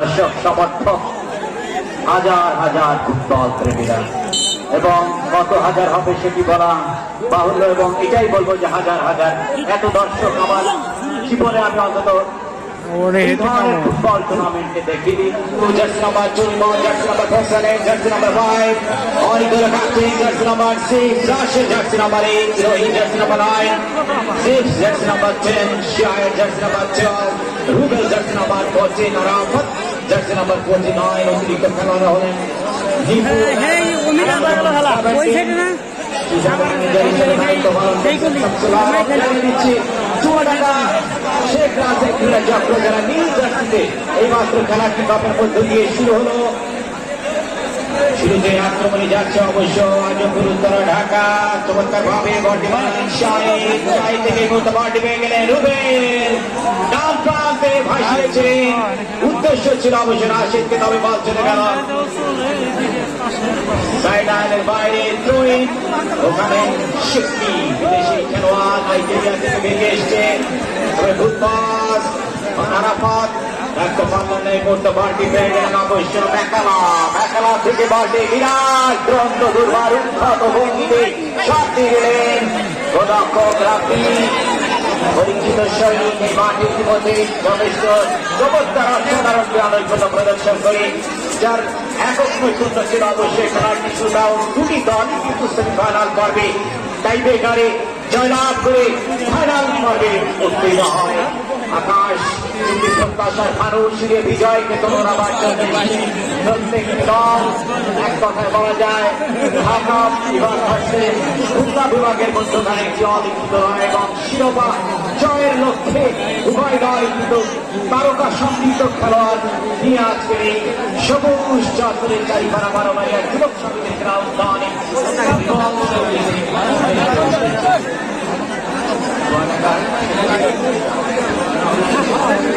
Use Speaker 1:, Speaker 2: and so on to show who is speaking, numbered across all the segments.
Speaker 1: দর্শক সমর্থক হাজার হাজার ফুটবল প্রেমীরা। এবং কত হাজার হবে সেটি বলা বাহুল্য এবং এটাই বলব যে হাজার হাজার। এত দর্শক আমার জীবনে আমি অন্তত। ফুটবল টুর্নামেন্টে দেখিনি। জার্সি নাম্বার চুরিমো jersey number ফেসালে jersey number five Anikul Kartik jersey number six Rashed jersey number eight Rohit jersey number nine six jersey number ten Shahed jersey number twelve Rubel jersey number fourteen Rafat jersey number forty nine অতিরিক্ত খেলোয়াড় হলেন
Speaker 2: খেলা। ওই
Speaker 1: শেখ রাজেক ক্রীড়া চক্র যারা নীল জার্সিতে এই খেলাটি বাপের মধ্য দিয়ে শুরু হলো। শুরুতে আক্রমণে যাচ্ছে অবশ্য আজমপুর উত্তর ঢাকা। চমৎকার ভাবে থেকে বডি গেলেন রুবেল। উদ্দেশ্য ছিল অবশ্য রাশিদকে, তবে বল চলে গেল। সাইডলাইনের বাইরে ওখানে শিফটি বিদেশি খেলোয়াড় নাইজেরিয়া থেকে বেরিয়ে এসছে। তবে ফুটবল আরাফাত রাখতে পারলেন না এই মুহূর্তে বলটি পেয়ে গেলেন অবশ্য মেকালা মেকালা থেকে বলটি বিরাট দ্রন্দ্ব দুর্বার উদ্ধত ভঙ্গিতে দিয়ে গেলেন গোরক্ষক পরীক্ষিত শৈলী এই ইতিমধ্যে যথেষ্ট চমৎকার অসাধারণ আনৈক্য প্রদর্শন করে, যার একক নৈপুণ্য ছিল অবশ্যই খেলাটি শুটাও দুটি দল কিন্তু সেমিফাইনাল পর্বে টাইব্রেকারে জয়লাভ করে ফাইনাল পর্বে উত্তীর্ণ হয়। আকাশ প্রত্যাশার মানুষ নিয়ে বিজয়কে তোমরা এক কথায় বলা যায়, ঢাকা বিভাগ হচ্ছে খুলনা বিভাগের এবং শিরোপা জয়ের লক্ষ্যে উভয় দল কিন্তু তারকা সমৃদ্ধ খেলোয়াড় নিয়ে আজকের এই সবুজ চত্বরের চারিপাড়া বারোবাড়িয়া যুবক সমিতির গ্রাউন্ড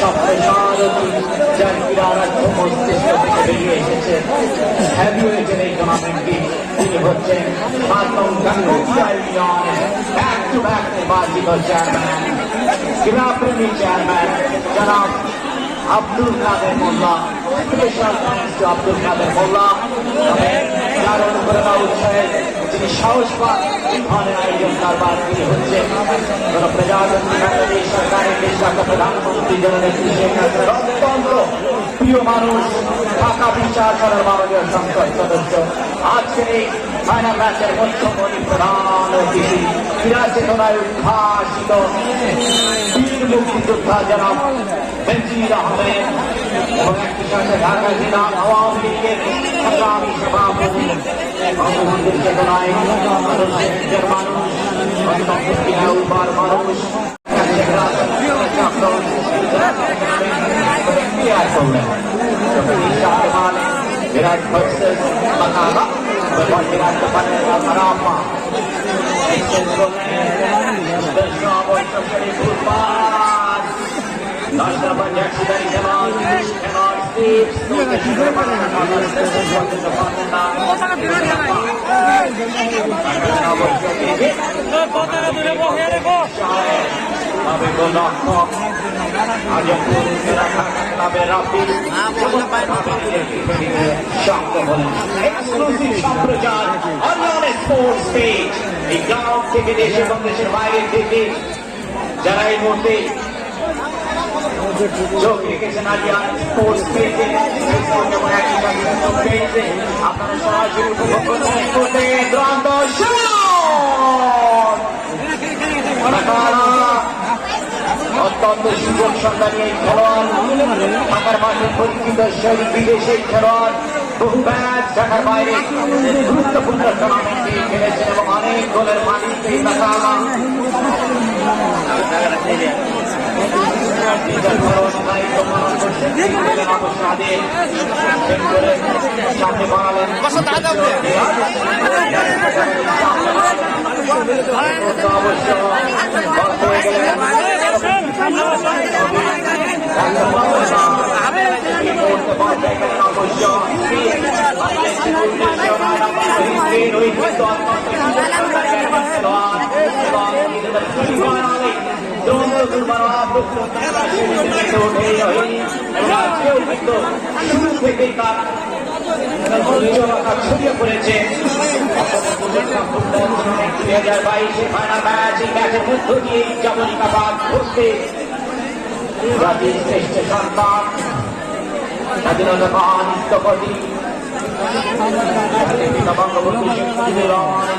Speaker 1: সপ্তদশটা সপ্তসারথী যার ক্রীড়া রাজ্য মস্তিষ্ক থেকে বেরিয়ে এসেছে হ্যাভিওয়েটের এই টুর্নামেন্টটি তিনি হচ্ছেন মাতম গাঙ্গু ব্যাক টু ব্যাক নির্বাচিত চেয়ারম্যান ক্রীড়াপ্রেমী চেয়ারম্যান জনাব Abdul Kader Molla special thanks to Abdul Kader Molla যার অনুপ্রেরণা উৎসাহে। যিনি সাহস পান এই ধরনের আয়োজন কারবার তিনি হচ্ছেন কোন উদ্ভাসিত বীর মুক্তিযোদ্ধা আহমেদ। এবং একই সাথে ঢাকা জেলা আওয়ামী লীগের সংগ্রামী সভাপতি বঙ্গবন্ধুর চেতনায় মানুষের সম্প্রচার অন্যান্য স্পোর্টস পেজ এই গ্রাউন্ড থেকে দেশে এবং দেশের বাইরে থেকে যারা এই মুহূর্তে যোগ রেখেছেন আলিয়া স্পোর্টস পেজে পেজে আপনারা সরাসরি উপভোগ করছেন অত্যন্ত সুযোগ সন্ধানী এই খেলোয়াড় ঢাকার মাঠে পরিচিত সেই বিদেশি খেলোয়াড় বাইরে গুরুত্বপূর্ণ খেলেছেন এবং অনেক গোলের মালিক অবশ্য বল হয়ে গেলেন ছড়িয়ে পড়েছে দুই হাজার বাইশে ফাইনাল ম্যাচ এই ম্যাচের মধ্য দিয়ে জামনিকাবাদ ঘুরতে জাতির শ্রেষ্ঠ সন্তান স্বাধীনতা মহান স্থপতি বঙ্গবন্ধু শেখ মুজিবুর রহমানের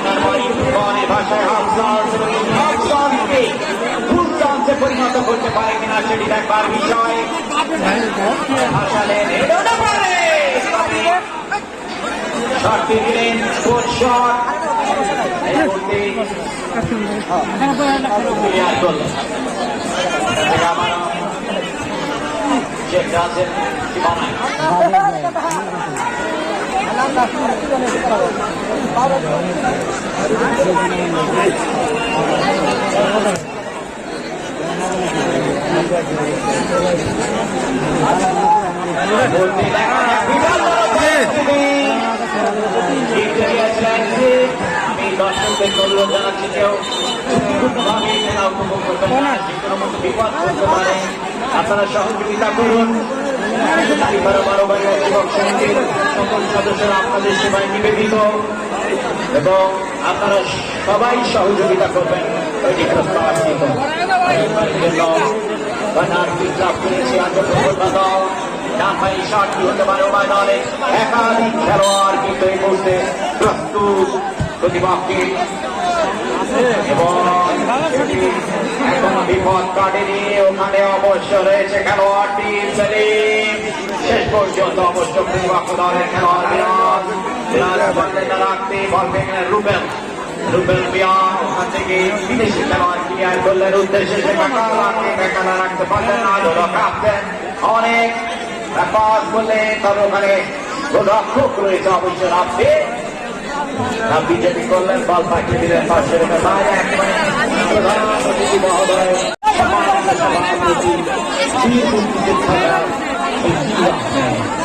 Speaker 1: বনের ভাষায় হাফসান হাফসানকে ফুল পরিণত করতে পারে কিনা সেটি দেখবার বিষয়। হাসালেন শটটি দিলেন সীমানায় অনুরোধ জানাচ্ছি কেউ আপনারা সহযোগিতা করুন। বারো বারো বারো যুবক সমিতির সকল সদস্যরা আপনাদের সেবায় নিবেদিত এবং আপনারা সবাই সহযোগিতা করবেন। ওইটি প্রস্তাবিত বানারসিক লাভ করেছে খেলোয়াড় কিন্তু এই মুহূর্তে প্রস্তুত প্রতিপক্ষে এবং বিপদ কাটেনি ওখানে অবশ্য রয়েছে খেলোয়াড়টি সেলিম শেষ পর্যন্ত অবশ্য দলের খেলোয়াড় রাখতে বল রুবেল। রুবেল ওখান থেকে বিদেশি খেলোয়াড় করলেন উদ্দেশ্যে সে রাখতে পারলেন অনেক বললে তবে ওখানে গোরক্ষক রয়েছে অবশ্য রাখতে বিজেপি করলেন, বল পাঠিয়ে দিলেন পাশে বাইরে একবারে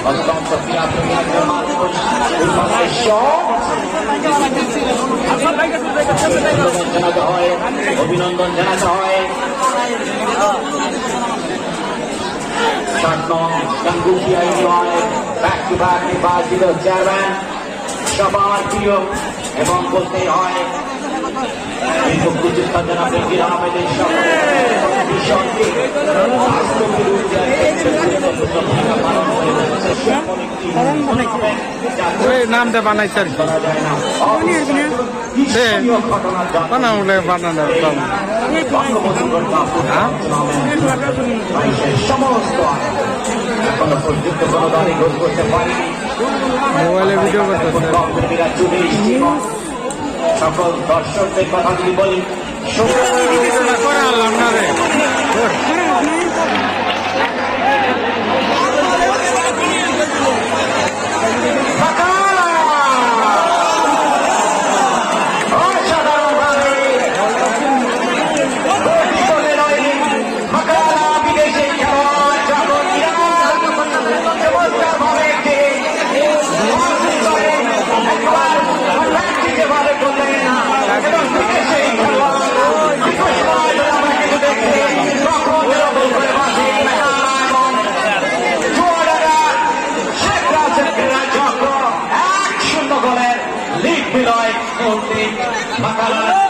Speaker 1: অত্যন্ত জানাতে হয় অভিনন্দন জানাতে হয় সবার প্রিয় এবং বলতেই হয়
Speaker 3: নামটা বানাইছে আর বানাবলে বানানো হ্যাঁ? মোবাইলে ভিডিও করতেছে।
Speaker 1: সকল দর্শকদের কথা যদি বলি
Speaker 3: করে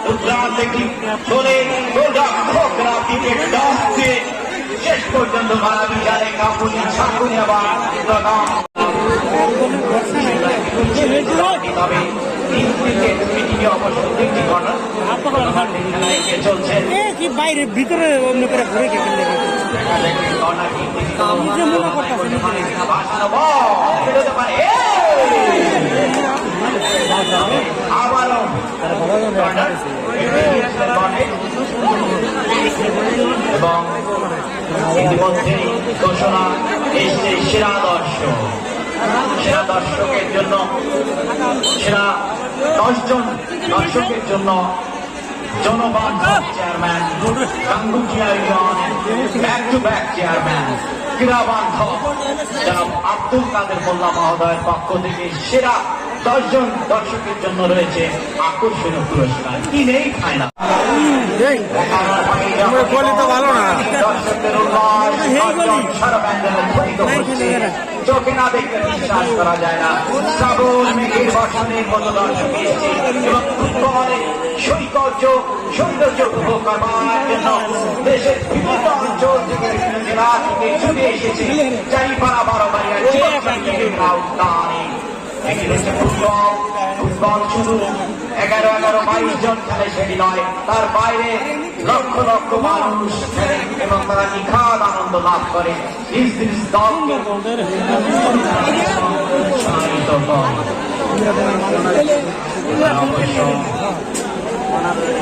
Speaker 1: মাকালা উদ্রান দেখি চলে গোলরক্ষকরা ক্রিকেট শেষ পর্যন্ত মারা বিচারে কাপুনি ছাকুনি আবার তবে তিন ক্রিকেট মিটিংয়ে অবশ্য তিনটি কর্নার চলছে।
Speaker 2: বাইরে ভিতরে অন্য করে ঘুরে
Speaker 1: থেকে
Speaker 2: নিজে মনে করতেছে!
Speaker 1: আবারও কর্নার বলে। এবং ইতিমধ্যে ঘোষণা এসছে সেরা দর্শক, সেরা দর্শকের জন্য, সেরা দশজন দর্শকের জন্য জনবান্ধব চেয়ারম্যান গাঙ্গুজিয়া ইউনিয়নের ব্যাক টু ব্যাক চেয়ারম্যান ক্রীড়া বান্ধব জনাব আব্দুল কাদের মোল্লা মহোদয়ের পক্ষ থেকে সেরা দশজন দর্শকের জন্য রয়েছে আকর্ষণীয় পুরস্কার। কি নেই খায় না।
Speaker 3: ভালো না।
Speaker 1: দর্শকদের উল্লাস অর্জন সারা প্যান্ডেলে চোখে না দেখলে বিশ্বাস করা যায় না। শ্রাবণ মেঘের বর্ষণের মতো দর্শক এসেছে। এবং ফুটবলে সৌন্দর্য সৌন্দর্য উপভোগ করবার জন্য দেশের বিভিন্ন অঞ্চল থেকে বিভিন্ন জেলা থেকে ছুটে এসেছে। চারিপাড়া বারো বাড়িয়া উদ্যানে এগারো এগারো বাইশ জন খেলে সেটি নয় তার বাইরে লক্ষ লক্ষ মানুষ খেলে এবং তারা নিখাদ আনন্দ লাভ করে নিজ দলকে উৎসাহিত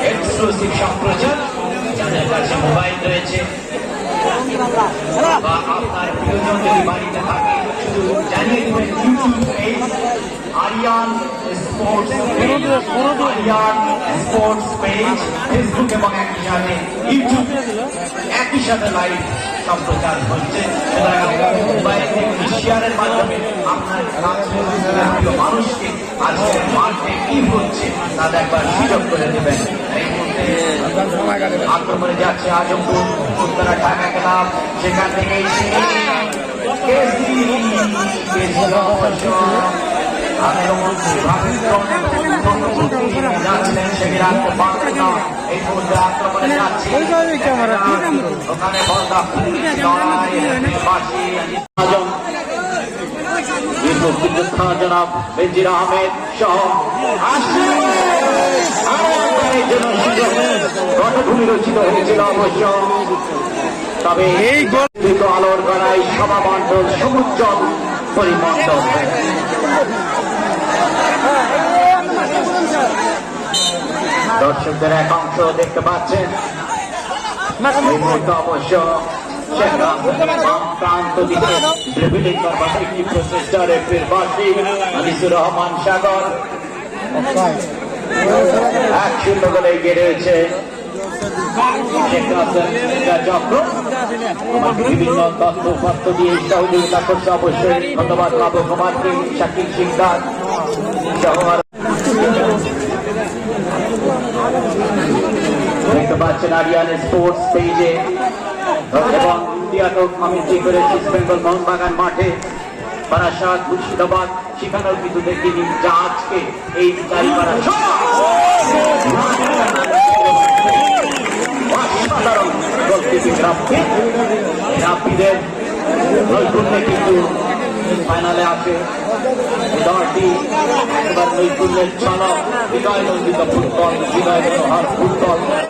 Speaker 1: এক্সক্লুসিভ সম্প্রচার যাদের মোবাইল রয়েছে Aryan sports Aryan sports page Facebook এবং একই সাথে ইউটিউব একই সাথে লাইভ সম্প্রচার হচ্ছে শেয়ারের মাধ্যমে আপনার মানুষকে আজকের মাঠে কি হচ্ছে তা দেখবার সুযোগ করে দেবেন এই মুহূর্তে আক্রমণে যাচ্ছে আজমপুর উত্তরা ঢাকা ক্লাব সেখান থেকে কেসি কেসি ওখানে আজম মুক্তিযোদ্ধা জনাব বেজির আহমেদ সহ পটভূমি রচিত হয়েছিল অবশ্য তবে
Speaker 3: এই গোল
Speaker 1: দীর্ঘ আলোর গড়াই সভামণ্ডল সমুজ্জ্বল। পরিমণ্ডল দর্শকদের এক অংশ দেখতে পাচ্ছেন। এই মুহূর্তে অবশ্য রহমান সাগর। এক শূন্য গোলে এগিয়ে রয়েছে। বিভিন্ন তথ্য উপাত্ত দিয়ে সহযোগিতা করছে অবশ্যই ধন্যবাদ বাবু কুমারকে শাকিব সিকদার সহ আরও দেখতে পাচ্ছেন আরিয়ান স্পোর্টস পেজে এবং ইন্ডিয়া টোক কমিটি করেছে বেঙ্গল মোহনবাগান মাঠে বারাসাত মুর্শিদাবাদ সেখানেও কিন্তু দেখিনি যা আজকে এই চারিপাড়া অসাধারণ গোলকিপিং গ্রাফকে গ্রাফিদের নৈপুণ্যে কিন্তু ফাইনালে আছে দলটি একবার নৈপুণ্যের চালক হৃদয় নন্দিত ফুটবল হৃদয় ফুটবল